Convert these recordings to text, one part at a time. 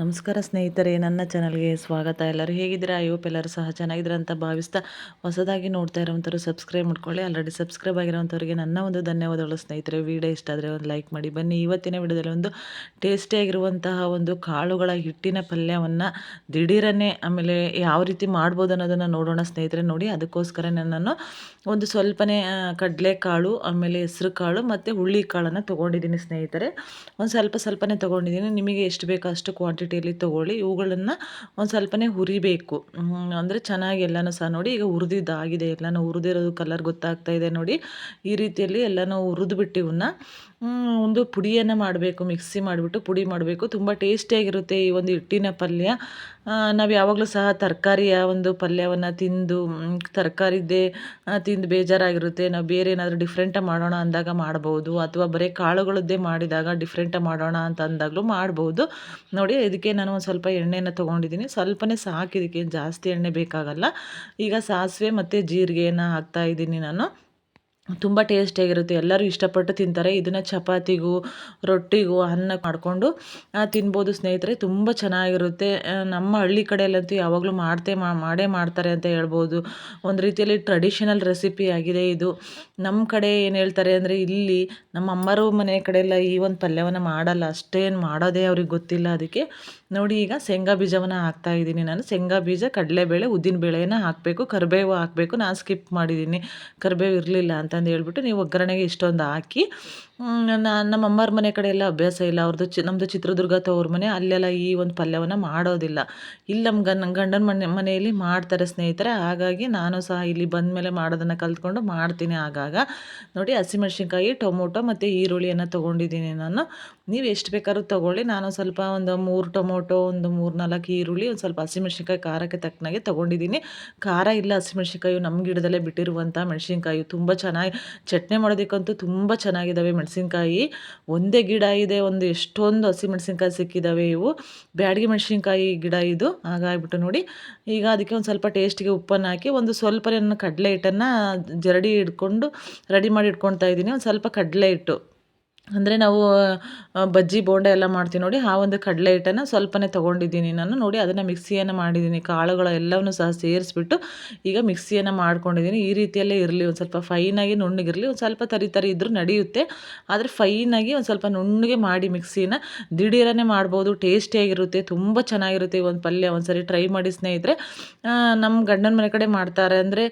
ನಮಸ್ಕಾರ ಸ್ನೇಹಿತರೆ, ನನ್ನ ಚಾನಲ್ಗೆ ಸ್ವಾಗತ. ಎಲ್ಲರೂ ಹೇಗಿದ್ದೀರಾ? ಐ ಹೋಪ್ ಎಲ್ಲರೂ ಸಹ ಚೆನ್ನಾಗಿದ್ದೀರ ಅಂತ ಭಾವಿಸ್ತಾ ಹೊಸದಾಗಿ ನೋಡ್ತಾ ಇರೋವಂಥವ್ರು ಸಬ್ಸ್ಕ್ರೈಬ್ ಮಾಡ್ಕೊಳ್ಳಿ. ಆಲ್ರೆಡಿ ಸಬ್ಸ್ಕ್ರೈಬ್ ಆಗಿರೋವಂಥವ್ರಿಗೆ ನನ್ನ ಒಂದು ಧನ್ಯವಾದಗಳು ಸ್ನೇಹಿತರೆ. ವಿಡಿಯೋ ಇಷ್ಟ ಆದರೆ ಒಂದು ಲೈಕ್ ಮಾಡಿ. ಬನ್ನಿ, ಇವತ್ತಿನ ವಿಡಿಯೋದಲ್ಲಿ ಒಂದು ಟೇಸ್ಟಿಯಾಗಿರುವಂತಹ ಒಂದು ಕಾಳುಗಳ ಹಿಟ್ಟಿನ ಪಲ್ಯವನ್ನು ದಿಢೀರನ್ನೇ ಆಮೇಲೆ ಯಾವ ರೀತಿ ಮಾಡ್ಬೋದು ಅನ್ನೋದನ್ನು ನೋಡೋಣ ಸ್ನೇಹಿತರೆ. ನೋಡಿ, ಅದಕ್ಕೋಸ್ಕರ ನಾನು ಒಂದು ಸ್ವಲ್ಪನೇ ಕಡಲೆಕಾಳು, ಆಮೇಲೆ ಹೆಸರು ಕಾಳು ಮತ್ತು ಹುಳ್ಳಿ ಕಾಳನ್ನು ತೊಗೊಂಡಿದ್ದೀನಿ ಸ್ನೇಹಿತರೆ. ಒಂದು ಸ್ವಲ್ಪ ಸ್ವಲ್ಪನೇ ತೊಗೊಂಡಿದ್ದೀನಿ. ನಿಮಗೆ ಎಷ್ಟು ಬೇಕೋ ಅಷ್ಟು ಕ್ವಾಂಟಿಟಿಯಲ್ಲಿ ತೊಗೊಳ್ಳಿ, ಇವುಗಳನ್ನು ಒಂದು ಸ್ವಲ್ಪನೇ ಹುರಿಬೇಕು. ಅಂದರೆ ಚೆನ್ನಾಗಿ ಎಲ್ಲನೂ ಸಹ ನೋಡಿ, ಈಗ ಹುರಿದಿದ್ದಾಗಿದೆ, ಎಲ್ಲನೂ ಹುರಿದಿರೋದು ಕಲರ್ ಗೊತ್ತಾಗ್ತಾ ಇದೆ ನೋಡಿ, ಈ ರೀತಿಯಲ್ಲಿ ಎಲ್ಲನೂ ಹುರಿದ್ಬಿಟ್ಟು ಇವನ್ನ ಒಂದು ಪುಡಿಯನ್ನು ಮಾಡಬೇಕು ಮಿಕ್ಸಿ ಮಾಡಿಬಿಟ್ಟು ಪುಡಿ ಮಾಡಬೇಕು. ತುಂಬ ಟೇಸ್ಟಿಯಾಗಿರುತ್ತೆ ಈ ಒಂದು ಹಿಟ್ಟಿನ ಪಲ್ಯ. ನಾವು ಯಾವಾಗಲೂ ಸಹ ತರಕಾರಿಯ ಒಂದು ಪಲ್ಯವನ್ನು ತಿಂದು ತರಕಾರಿದ್ದೇ ತಿಂದು ಬೇಜಾರಾಗಿರುತ್ತೆ. ನಾವು ಬೇರೆ ಏನಾದರೂ ಡಿಫ್ರೆಂಟಾಗಿ ಮಾಡೋಣ ಅಂದಾಗ ಮಾಡ್ಬೋದು, ಅಥವಾ ಬರೀ ಕಾಳುಗಳದ್ದೇ ಮಾಡಿದಾಗ ಡಿಫ್ರೆಂಟಾಗಿ ಮಾಡೋಣ ಅಂತ ಅಂದಾಗಲೂ ಮಾಡ್ಬೋದು. ನೋಡಿ ಇದಕ್ಕೆ ನಾನು ಒಂದು ಸ್ವಲ್ಪ ಎಣ್ಣೆನ ತೊಗೊಂಡಿದ್ದೀನಿ ಸ್ವಲ್ಪನೇ ಸಾಕು ಇದಕ್ಕೆ. ಜಾಸ್ತಿ ಎಣ್ಣೆ ಬೇಕಾಗಲ್ಲ. ಈಗ ಸಾಸಿವೆ ಮತ್ತು ಜೀರಿಗೆನ ಹಾಕ್ತಾ ಇದ್ದೀನಿ ನಾನು. ತುಂಬ ಟೇಸ್ಟಿಯಾಗಿರುತ್ತೆ ಎಲ್ಲರೂ ಇಷ್ಟಪಟ್ಟು ತಿಂತಾರೆ. ಇದನ್ನು ಚಪಾತಿಗೂ, ರೊಟ್ಟಿಗೂ ಅನ್ನ ಮಾಡಿಕೊಂಡು ತಿನ್ಬೋದು ಸ್ನೇಹಿತರೆ. ತುಂಬ ಚೆನ್ನಾಗಿರುತ್ತೆ. ನಮ್ಮ ಹಳ್ಳಿ ಕಡೆಯಲ್ಲಂತೂ ಯಾವಾಗಲೂ ಮಾಡ್ತೇ ಮಾಡೇ ಮಾಡ್ತಾರೆ ಅಂತ ಹೇಳ್ಬೋದು. ಒಂದು ರೀತಿಯಲ್ಲಿ ಟ್ರೆಡಿಷನಲ್ ರೆಸಿಪಿ ಆಗಿದೆ ಇದು. ನಮ್ಮ ಕಡೆ ಏನು ಹೇಳ್ತಾರೆ ಅಂದರೆ, ಇಲ್ಲಿ ನಮ್ಮ ಅಮ್ಮರು ಮನೆ ಕಡೆಯೆಲ್ಲ ಈ ಒಂದು ಪಲ್ಯವನ್ನು ಮಾಡಲ್ಲ. ಅಷ್ಟೇನು ಮಾಡೋದೇ ಅವ್ರಿಗೆ ಗೊತ್ತಿಲ್ಲ ಅದಕ್ಕೆ. ನೋಡಿ, ಈಗ ಶೇಂಗಾ ಬೀಜವನ್ನು ಹಾಕ್ತಾ ಇದ್ದೀನಿ ನಾನು. ಶೇಂಗಾ ಬೀಜ, ಕಡಲೆಬೇಳೆ ಉದ್ದಿನ ಬೇಳೆಯನ್ನು ಹಾಕಬೇಕು. ಕರಿಬೇವು ಹಾಕಬೇಕು. ನಾನು ಸ್ಕಿಪ್ ಮಾಡಿದ್ದೀನಿ. ಕರಿಬೇವು ಇರಲಿಲ್ಲ ಅಂತಂದು ಹೇಳ್ಬಿಟ್ಟು ನೀವು ಒಗ್ಗರಣೆಗೆ ಇಷ್ಟೊಂದು ಹಾಕಿ ನಾನು ನಮ್ಮ ಅಮ್ಮರ ಮನೆ ಕಡೆ ಎಲ್ಲ ಅಭ್ಯಾಸ ಇಲ್ಲ. ಅವ್ರದ್ದು ಚಿ ನಮ್ಮದು ಚಿತ್ರದುರ್ಗ ತವ್ರ ಮನೆ, ಅಲ್ಲೆಲ್ಲ ಈ ಒಂದು ಪಲ್ಯವನ್ನು ಮಾಡೋದಿಲ್ಲ. ಇಲ್ಲಿ ನಮ್ಮ ಗನ್ ಗಂಡನ ಮನೆ, ಮನೆಯಲ್ಲಿ ಮಾಡ್ತಾರೆ ಸ್ನೇಹಿತರೆ. ಹಾಗಾಗಿ ನಾನು ಸಹ ಇಲ್ಲಿ ಬಂದ ಮೇಲೆ ಮಾಡೋದನ್ನು ಕಲ್ತ್ಕೊಂಡು ಮಾಡ್ತೀನಿ ಆಗಾಗ. ನೋಡಿ, ಹಸಿಮೆಣ್ಸಿನ್ಕಾಯಿ, ಟೊಮೊಟೊ ಮತ್ತು ಈರುಳ್ಳಿಯನ್ನು ತೊಗೊಂಡಿದ್ದೀನಿ ನಾನು. ನೀವು ಎಷ್ಟು ಬೇಕಾದ್ರೂ ತೊಗೊಳ್ಳಿ. ನಾನು ಸ್ವಲ್ಪ ಒಂದು ಮೂರು ಟೊಮೊಟೊ, ಒಂದು ಮೂರು ನಾಲ್ಕು ಈರುಳ್ಳಿ, ಒಂದು ಸ್ವಲ್ಪ ಹಸಿಮೆಣ್ಸಿನ್ಕಾಯಿ ಖಾರಕ್ಕೆ ತಕ್ಕನಾಗೆ ತೊಗೊಂಡಿದ್ದೀನಿ. ಖಾರ ಇಲ್ಲ ಹಸಿಮೆಣ್ಸಿನ್ಕಾಯಿ ನಮ್ಮ ಗಿಡದಲ್ಲೇ ಬಿಟ್ಟಿರುವಂಥ ಮೆಣಸಿನ್ಕಾಯಿ. ತುಂಬ ಚೆನ್ನಾಗಿ ಚಟ್ನಿ ಮಾಡೋದಕ್ಕಂತೂ ತುಂಬ ಚೆನ್ನಾಗಿದ್ದಾವೆ ಮೆಣಸಿನ್ಕಾಯಿ. ಒಂದೇ ಗಿಡ ಇದೆ, ಒಂದು ಎಷ್ಟೊಂದು ಹಸಿಮೆಣ್ಸಿನ್ಕಾಯಿ ಸಿಕ್ಕಿದ್ದಾವೆ ಇವು. ಬ್ಯಾಡಗಿ ಮೆಣಸಿನ್ಕಾಯಿ ಗಿಡ ಇದು. ಹಾಗಾಗಿಬಿಟ್ಟು ನೋಡಿ. ಈಗ ಅದಕ್ಕೆ ಒಂದು ಸ್ವಲ್ಪ ಟೇಸ್ಟಿಗೆ ಉಪ್ಪನ್ನು ಹಾಕಿ ಒಂದು ಸ್ವಲ್ಪ ನಾನು ಕಡಲೆ ಹಿಟ್ಟನ್ನು ಜರಡಿ ಹಿಡ್ಕೊಂಡು, ರೆಡಿ ಮಾಡಿ ಇಟ್ಕೊಳ್ತಾ ಇದ್ದೀನಿ. ಒಂದು ಸ್ವಲ್ಪ ಕಡಲೆ ಹಿಟ್ಟು. ಅಂದರೆ ನಾವು ಬಜ್ಜಿ, ಬೋಂಡ ಎಲ್ಲ ಮಾಡ್ತೀವಿ ನೋಡಿ. ಆ ಒಂದು ಕಡಲೆ ಹಿಟ್ಟನ್ನು ಸ್ವಲ್ಪನೇ ತೊಗೊಂಡಿದ್ದೀನಿ ನಾನು ನೋಡಿ. ಅದನ್ನು ಮಿಕ್ಸಿಯನ್ನು ಮಾಡಿದ್ದೀನಿ. ಕಾಳುಗಳ ಎಲ್ಲವನ್ನು ಸಹ ಸೇರಿಸ್ಬಿಟ್ಟು ಈಗ ಮಿಕ್ಸಿಯನ್ನು ಮಾಡ್ಕೊಂಡಿದ್ದೀನಿ. ಈ ರೀತಿಯಲ್ಲೇ ಇರಲಿ, ಒಂದು ಸ್ವಲ್ಪ ಫೈನಾಗಿ ನುಣ್ಣಗಿರಲಿ. ಒಂದು ಸ್ವಲ್ಪ ತರಿ ತರಿ ಇದ್ದರೂ ನಡೆಯುತ್ತೆ. ಆದರೆ ಫೈನಾಗಿ ಒಂದು ಸ್ವಲ್ಪ ನುಣ್ಣಗೆ ಮಾಡಿ ಮಿಕ್ಸಿನ ದಿಢೀರನೇ ಮಾಡ್ಬೋದು. ಟೇಸ್ಟಿಯಾಗಿರುತ್ತೆ ತುಂಬ ಚೆನ್ನಾಗಿರುತ್ತೆ ಒಂದು ಪಲ್ಯ. ಒಂದು ಸರಿ ಟ್ರೈ ಮಾಡಿ ಸ್ನೇಹಿತರೆ. ನಮ್ಮ ಗಂಡನ ಮನೆ ಕಡೆ ಮಾಡ್ತಾರೆ. ಅಂದರೆ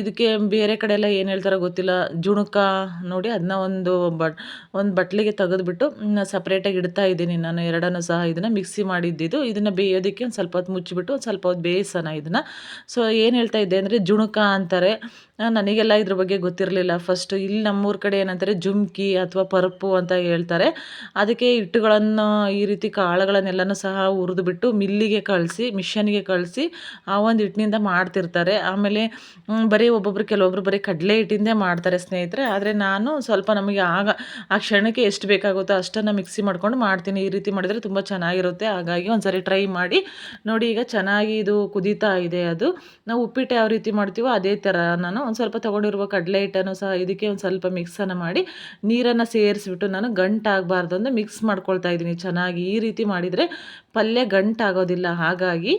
ಇದಕ್ಕೆ ಬೇರೆ ಕಡೆ ಎಲ್ಲ ಏನು ಹೇಳ್ತಾರೋ ಗೊತ್ತಿಲ್ಲ. ಜುಣುಕ ನೋಡಿ ಅದನ್ನ ಒಂದು ಬಟ್ ಒಂದು ಬಟ್ಲಿಗೆ ತೆಗೆದುಬಿಟ್ಟು ಸಪ್ರೇಟಾಗಿ ಇಡ್ತಾ ಇದ್ದೀನಿ ನಾನು, ಎರಡನ್ನು ಸಹ ಇದನ್ನು ಮಿಕ್ಸಿ ಮಾಡಿದ್ದಿದ್ದು. ಇದನ್ನು ಬೇಯೋದಕ್ಕೆ ಒಂದು ಸ್ವಲ್ಪ ಹೊತ್ತು ಮುಚ್ಚಿಬಿಟ್ಟು, ಒಂದು ಸ್ವಲ್ಪ ಹೊತ್ತು ಬೇಯಿಸೋಣ ಇದನ್ನು. ಸೊ ಏನು ಹೇಳ್ತಾ ಇದ್ದೆ ಅಂದರೆ ಜುಣುಕ ಅಂತಾರೆ. ನನಗೆಲ್ಲ ಇದ್ರ ಬಗ್ಗೆ ಗೊತ್ತಿರಲಿಲ್ಲ. ಫಸ್ಟು ಇಲ್ಲಿ ನಮ್ಮೂರ ಕಡೆ ಏನಂತಾರೆ, ಜುಮ್ಕಿ ಅಥವಾ ಪರಪು ಅಂತ ಹೇಳ್ತಾರೆ. ಅದಕ್ಕೆ ಹಿಟ್ಟುಗಳನ್ನು ಈ ರೀತಿ ಕಾಳುಗಳನ್ನೆಲ್ಲನೂ ಸಹ ಹುರಿದುಬಿಟ್ಟು ಮಿಲ್ಲಿಗೆ ಕಳಿಸಿ ಮಿಷನ್ಗೆ ಕಳಿಸಿ, ಆ ಒಂದು ಹಿಟ್ಟಿನಿಂದ ಮಾಡ್ತಿರ್ತಾರೆ. ಆಮೇಲೆ ಬರೀ ಒಬ್ಬೊಬ್ರು, ಕೆಲವೊಬ್ರು ಬರೀ ಕಡಲೆ ಹಿಟ್ಟಿಂದೇ ಮಾಡ್ತಾರೆ ಸ್ನೇಹಿತರೆ. ಆದರೆ ನಾನು ಸ್ವಲ್ಪ ನಮಗೆ ಆಗ ಆ ಕ್ಷಣಕ್ಕೆ ಎಷ್ಟು ಬೇಕಾಗುತ್ತೋ ಅಷ್ಟನ್ನು ಮಿಕ್ಸಿ ಮಾಡ್ಕೊಂಡು ಮಾಡ್ತೀನಿ. ಈ ರೀತಿ ಮಾಡಿದರೆ ತುಂಬ ಚೆನ್ನಾಗಿರುತ್ತೆ. ಹಾಗಾಗಿ ಒಂದು ಸರಿ ಟ್ರೈ ಮಾಡಿ. ನೋಡಿ ಈಗ ಚೆನ್ನಾಗಿ ಇದು ಕುದೀತಾ ಇದೆ ಅದು. ನಾವು ಉಪ್ಪಿಟ್ಟು ಯಾವ ರೀತಿ ಮಾಡ್ತೀವೋ ಅದೇ ಥರ ನಾನು ಒಂದು ಸ್ವಲ್ಪ ತೊಗೊಂಡಿರುವ ಕಡಲೆ ಹಿಟ್ಟನ್ನು ಸಹ ಇದಕ್ಕೆ ಒಂದು ಸ್ವಲ್ಪ ಮಿಕ್ಸನ್ನು ಮಾಡಿ ನೀರನ್ನು ಸೇರಿಸ್ಬಿಟ್ಟು ನಾನು ಗಂಟಾಗಬಾರ್ದು ಅಂದರೆ ಮಿಕ್ಸ್ ಮಾಡ್ಕೊಳ್ತಾ ಇದ್ದೀನಿ. ಚೆನ್ನಾಗಿ ಈ ರೀತಿ ಮಾಡಿದರೆ ಪಲ್ಯ ಗಂಟಾಗೋದಿಲ್ಲ ಹಾಗಾಗಿ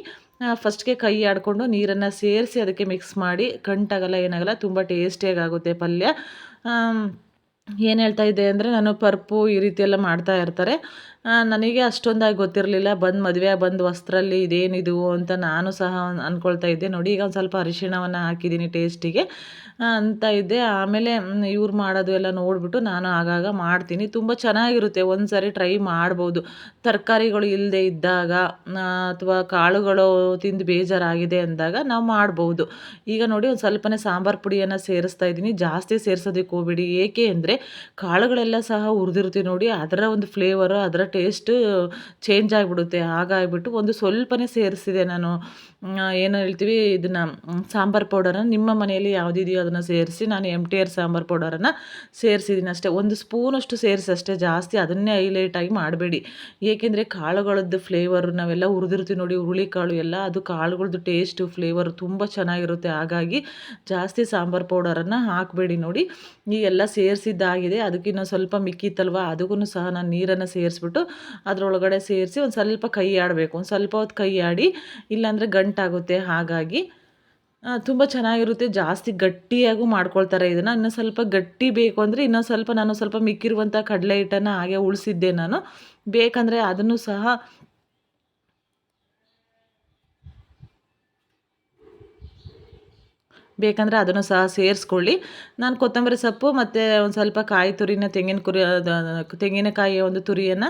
ಫಸ್ಟ್ಗೆ ಕೈ ಆಡಿಕೊಂಡು ನೀರನ್ನು ಸೇರಿಸಿ ಅದಕ್ಕೆ ಮಿಕ್ಸ್ ಮಾಡಿ ಗಂಟಾಗಲ್ಲ ಏನಾಗಲ್ಲ ತುಂಬ ಟೇಸ್ಟಿಯಾಗಿ ಆಗುತ್ತೆ ಪಲ್ಯ ಏನು ಹೇಳ್ತಾ ಇದ್ದೆ ಅಂದರೆ ನಾನು ಪರ್ಪು ಈ ರೀತಿ ಎಲ್ಲ ಮಾಡ್ತಾ ಇರ್ತಾರೆ. ನನಗೆ ಅಷ್ಟೊಂದಾಗಿ ಗೊತ್ತಿರಲಿಲ್ಲ. ಬಂದು ಮದುವೆ, ಬಂದು ವಸ್ತ್ರಲ್ಲಿ ಇದೇನಿದು ಅಂತ ನಾನು ಸಹ ಅಂದ್ಕೊಳ್ತಾ ಇದ್ದೆ. ನೋಡಿ, ಈಗ ಒಂದು ಸ್ವಲ್ಪ ಅರಿಶಿಣವನ್ನು ಹಾಕಿದ್ದೀನಿ ಟೇಸ್ಟಿಗೆ ಅಂತ ಇದ್ದೆ. ಆಮೇಲೆ ಇವ್ರು ಮಾಡೋದು ಎಲ್ಲ ನೋಡಿಬಿಟ್ಟು ನಾನು ಆಗಾಗ ಮಾಡ್ತೀನಿ. ತುಂಬ ಚೆನ್ನಾಗಿರುತ್ತೆ. ಒಂದು ಸಾರಿ ಟ್ರೈ ಮಾಡ್ಬೋದು. ತರಕಾರಿಗಳು ಇಲ್ಲದೆ ಇದ್ದಾಗ ಅಥವಾ ಕಾಳುಗಳು ತಿಂದು ಬೇಜಾರಾಗಿದೆ ಅಂದಾಗ ನಾವು ಮಾಡ್ಬೋದು. ಈಗ ನೋಡಿ, ಒಂದು ಸ್ವಲ್ಪನೇ ಸಾಂಬಾರು ಪುಡಿಯನ್ನು ಸೇರಿಸ್ತಾ ಇದ್ದೀನಿ. ಜಾಸ್ತಿ ಸೇರಿಸೋದಕ್ಕೆ ಹೋಗ್ಬಿಡಿ. ಏಕೆ ಅಂದರೆ ಕಾಳುಗಳೆಲ್ಲ ಸಹ ಹುರಿದಿರ್ತೀವಿ ನೋಡಿ. ಅದರ ಒಂದು ಫ್ಲೇವರು ಅದರ ಟೇಸ್ಟ್ ಚೇಂಜ್ ಆಗಿಬಿಡುತ್ತೆ. ಹಾಗಾಗಿಬಿಟ್ಟು ಒಂದು ಸ್ವಲ್ಪನೇ ಸೇರಿಸಿದೆ ನಾನು. ಏನು ಹೇಳ್ತೀವಿ, ಇದನ್ನು ಸಾಂಬಾರು ಪೌಡರನ್ನು ನಿಮ್ಮ ಮನೆಯಲ್ಲಿ ಯಾವುದಿದೆಯೋ ಅದನ್ನು ಸೇರಿಸಿ ನಾನು ಎಂ ಟಿ ಆರ್ ಸಾಂಬಾರು ಪೌಡರನ್ನು ಸೇರಿಸಿದ್ದೀನಿ ಅಷ್ಟೇ. ಒಂದು ಸ್ಪೂನಷ್ಟು ಸೇರಿಸಿ ಅಷ್ಟೇ. ಜಾಸ್ತಿ ಅದನ್ನೇ ಹೈಲೈಟಾಗಿ ಮಾಡಬೇಡಿ. ಏಕೆಂದರೆ ಕಾಳುಗಳದ್ದು ಫ್ಲೇವರ್, ನಾವೆಲ್ಲ ಹುರಿದಿರ್ತೀವಿ ನೋಡಿ ಹುರುಳಿ ಕಾಳು ಎಲ್ಲ, ಅದು ಕಾಳುಗಳದ್ದು ಟೇಸ್ಟು, ಫ್ಲೇವರ್ ತುಂಬ ಚೆನ್ನಾಗಿರುತ್ತೆ. ಹಾಗಾಗಿ ಜಾಸ್ತಿ ಸಾಂಬಾರು ಪೌಡರನ್ನು ಹಾಕಬೇಡಿ ನೋಡಿ. ಈ ಎಲ್ಲ ಸೇರಿಸಿದ್ದಾಗಿದೆ. ಅದಕ್ಕಿನ್ನೂ ಸ್ವಲ್ಪ ಮಿಕ್ಕಿತ್ತಲ್ವ? ಅದಕ್ಕೂ ಸಹ ನಾನು ನೀರನ್ನು ಸೇರಿಸ್ಬಿಟ್ಟು ಅದರೊಳಗಡೆ ಸೇರಿಸಿ ಒಂದು ಸ್ವಲ್ಪ ಕೈ ಆಡಬೇಕು. ಒಂದು ಸ್ವಲ್ಪ ಹೊತ್ತು ಕೈ ಆಡಿ, ಇಲ್ಲಾಂದರೆ ಗಂಟಾಗುತ್ತೆ. ಹಾಗಾಗಿ ತುಂಬ ಚೆನ್ನಾಗಿರುತ್ತೆ. ಜಾಸ್ತಿ ಗಟ್ಟಿಯಾಗೂ ಮಾಡ್ಕೊಳ್ತಾರೆ ಇದನ್ನು. ಇನ್ನೂ ಸ್ವಲ್ಪ ಗಟ್ಟಿ ಬೇಕು ಅಂದರೆ ಇನ್ನೊಂದು ಸ್ವಲ್ಪ ನಾನು ಸ್ವಲ್ಪ ಮಿಕ್ಕಿರುವಂಥ ಕಡಲೆ ಹಿಟ್ಟನ್ನು ಹಾಗೆ ಉಳಿಸಿದ್ದೆ ನಾನು. ಬೇಕಂದರೆ ಅದನ್ನು ಸಹ ಬೇಕಂದರೆ ಅದನ್ನು ಸಹ ಸೇರಿಸ್ಕೊಳ್ಳಿ. ನಾನು ಕೊತ್ತಂಬರಿ ಸೊಪ್ಪು ಮತ್ತು ಒಂದು ಸ್ವಲ್ಪ ಕಾಯಿ ತುರಿನ ತೆಂಗಿನ ಕುರಿ ತೆಂಗಿನಕಾಯಿಯ ಒಂದು ತುರಿಯನ್ನು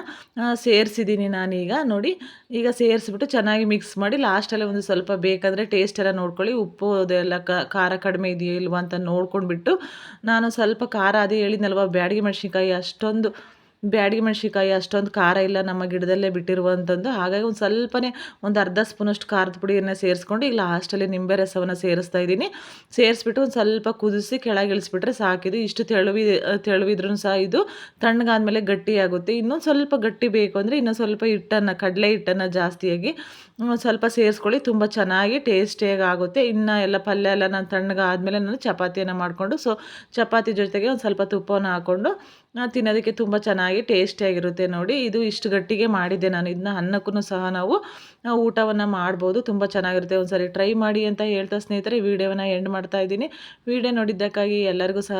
ಸೇರಿಸಿದ್ದೀನಿ ನಾನೀಗ ನೋಡಿ. ಈಗ ಸೇರಿಸ್ಬಿಟ್ಟು ಚೆನ್ನಾಗಿ ಮಿಕ್ಸ್ ಮಾಡಿ ಲಾಸ್ಟಲ್ಲಿ ಒಂದು ಸ್ವಲ್ಪ ಬೇಕಂದರೆ ಟೇಸ್ಟ್ ಎಲ್ಲ ನೋಡ್ಕೊಳ್ಳಿ. ಉಪ್ಪು ಅದೆಲ್ಲ ಖಾರ ಕಡಿಮೆ ಇದೆಯೋ ಇಲ್ವಾ ಅಂತ ನೋಡ್ಕೊಂಡ್ಬಿಟ್ಟು ನಾನು ಸ್ವಲ್ಪ ಖಾರ ಅದೇ ಹೇಳಿದ್ನಲ್ವ, ಬ್ಯಾಡಗಿ ಮೆಣಸಿನ್ಕಾಯಿ ಅಷ್ಟೊಂದು ಬ್ಯಾಡಗಿ ಮೆಣ್ಸಿನ್ಕಾಯಿ ಅಷ್ಟೊಂದು ಖಾರ ಇಲ್ಲ ನಮ್ಮ ಗಿಡದಲ್ಲೇ ಬಿಟ್ಟಿರುವಂಥದ್ದು ಹಾಗಾಗಿ ಒಂದು ಸ್ವಲ್ಪನೇ ಒಂದು ಅರ್ಧ ಸ್ಪೂನಷ್ಟು ಖಾರದ ಪುಡಿಯನ್ನು ಸೇರಿಸ್ಕೊಂಡು ಈಗ ಲಾಸ್ಟಲ್ಲಿ ನಿಂಬೆ ರಸವನ್ನು ಸೇರಿಸ್ತಾ ಇದ್ದೀನಿ. ಸೇರಿಸ್ಬಿಟ್ಟು ಒಂದು ಸ್ವಲ್ಪ ಕುದಿಸಿ ಕೆಳಗೆ ಇಳಿಸ್ಬಿಟ್ರೆ ಸಾಕಿದು ಇಷ್ಟು ತೆಳುವಿ ತೆಳುವಿದ್ರೂ ಸಹ ಇದು ತಣ್ಣಗಾದ್ಮೇಲೆ ಗಟ್ಟಿಯಾಗುತ್ತೆ. ಇನ್ನೊಂದು ಸ್ವಲ್ಪ ಗಟ್ಟಿ ಬೇಕು ಅಂದರೆ ಇನ್ನೊಂದು ಸ್ವಲ್ಪ ಹಿಟ್ಟನ್ನು, ಕಡಲೆ ಹಿಟ್ಟನ್ನು ಜಾಸ್ತಿಯಾಗಿ ಸ್ವಲ್ಪ ಸೇರಿಸ್ಕೊಳ್ಳಿ. ತುಂಬ ಚೆನ್ನಾಗಿ ಟೇಸ್ಟಿಯಾಗಿ ಆಗುತ್ತೆ. ಇನ್ನು ಎಲ್ಲ ಪಲ್ಯ ಎಲ್ಲ ನಾನು ತಣ್ಣಗಾದ್ಮೇಲೆ ನಾನು ಚಪಾತಿಯನ್ನು ಮಾಡಿಕೊಂಡು, ಸೊ ಚಪಾತಿ ಜೊತೆಗೆ ಒಂದು ಸ್ವಲ್ಪ ತುಪ್ಪವನ್ನು ಹಾಕ್ಕೊಂಡು ತಿನ್ನೋದಕ್ಕೆ ತುಂಬ ಚೆನ್ನಾಗಿ ಟೇಸ್ಟಿಯಾಗಿರುತ್ತೆ ನೋಡಿ. ಇದು ಇಷ್ಟು ಗಟ್ಟಿಗೆ ಮಾಡಿದ್ದೆ ನಾನು. ಇದನ್ನ ಅನ್ನಕ್ಕೂ ಸಹ ನಾವು ಊಟವನ್ನು ಮಾಡ್ಬೋದು. ತುಂಬ ಚೆನ್ನಾಗಿರುತ್ತೆ. ಒಂದು ಸರಿ ಟ್ರೈ ಮಾಡಿ ಅಂತ ಹೇಳ್ತಾ ಸ್ನೇಹಿತರೆ ವಿಡಿಯೋವನ್ನು ಎಂಡ್ ಮಾಡ್ತಾ ಇದ್ದೀನಿ. ವಿಡಿಯೋ ನೋಡಿದ್ದಕ್ಕಾಗಿ ಎಲ್ಲರಿಗೂ ಸಹ